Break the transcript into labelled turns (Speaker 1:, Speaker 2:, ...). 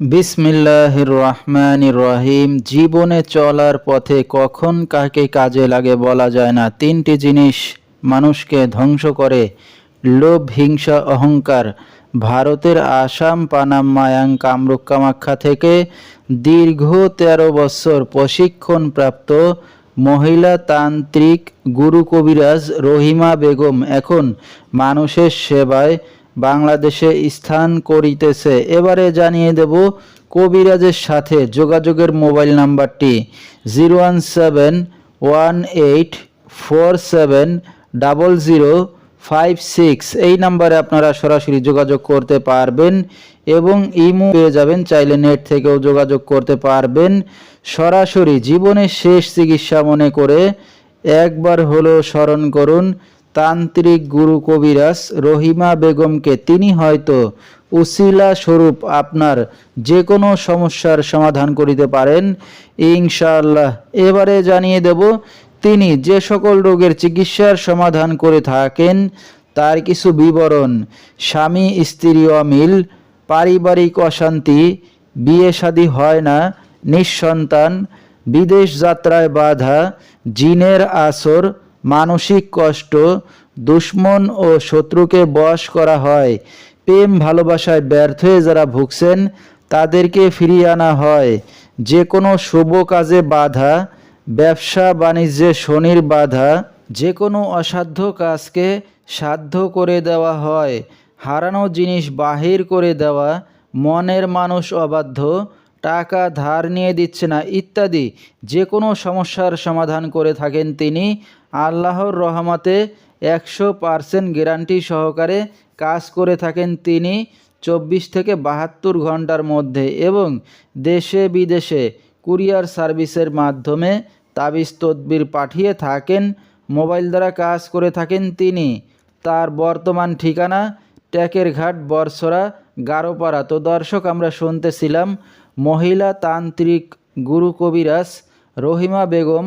Speaker 1: বিসমিল্লাহির রহমানির রহিম জীবনে চলার পথে কখন কাকে কাজে লাগে বলা যায় না। তিনটি জিনিস মানুষকে ধ্বংস করে। লোভ, হিংসা, অহংকার। ভারতের আসাম, পানাম, মায়াং, কামরূপ, কামাখ্যা থেকে দীর্ঘ তেরো বছর প্রশিক্ষণপ্রাপ্ত মহিলা তান্ত্রিক গুরু কবিরাজ রহিমা বেগম এখন মানুষের সেবায় বাংলাদেশে স্থান করিতেছে। এবারে জানিয়ে দেব কবিরাজের সাথে যোগাযোগের মোবাইল নাম্বারটি zero one seven one eight four seven double zero five six. এই নাম্বারে আপনারা সরাসরি যোগাযোগ করতে পারবেন এবং ইমো পেয়ে যাবেন, চাইলে নেট থেকেও যোগাযোগ করতে পারবেন। সরাসরি জীবনের শেষ চিকিৎসা মনে করে একবার হলো স্মরণ করুন তান্ত্রিক গুরু কবিরাজ রহিমা বেগমকে তিনি হয়তো উসিলা স্বরূপ আপনার যে কোনো সমস্যার সমাধান করিতে পারেন। ইনশাআল্লাহ। এবারে জানিয়ে দেব, তিনি যে সকল রোগের চিকিৎসার সমাধান করে থাকেন, তার কিছু বিবরণ। স্বামী, স্ত্রী অমিল, পারিবারিক অশান্তি, বিয়ে শাদী হয় না, নিঃসন্তান, বিদেশ যাত্রায় বাধা, জিনের আসর মানসিক কষ্ট, দুশ্মন ও শত্রুকে বশ করা হয়। প্রেম ভালোবাসায় ব্যর্থ হয়ে যারা ভুগছেন, তাদেরকে ফিরিয়ে আনা হয়। যে কোনো শুভ কাজে বাধা, ব্যবসা বাণিজ্যে শনির বাধা, যে কোনো অসাধ্য কাজকে সাধ্য করে দেওয়া হয়। হারানো জিনিস বাহির করে দেওয়া, মনের মানুষ অবাধ্য, টাকা ধার নিয়ে দিচ্ছে না ইত্যাদি। যে কোনো সমস্যার সমাধান করে থাকেন তিনি। আল্লাহর রহমতে একশো পারসেন্ট গ্যারান্টি সহকারে কাজ করে থাকেন তিনি চব্বিশ থেকে বাহাত্তর ঘণ্টার মধ্যে এবং দেশে বিদেশে কুরিয়ার সার্ভিসের মাধ্যমে তাবিজ তদবির পাঠিয়ে থাকেন, মোবাইল দ্বারা কাজ করে থাকেন তিনি। তার বর্তমান ঠিকানা ট্যাকের ঘাট বর্ষরা গারোপাড়া। তো দর্শক, আমরা শুনতেছিলাম মহিলা তান্ত্রিক গুরু কবিরাজ রহিমা বেগম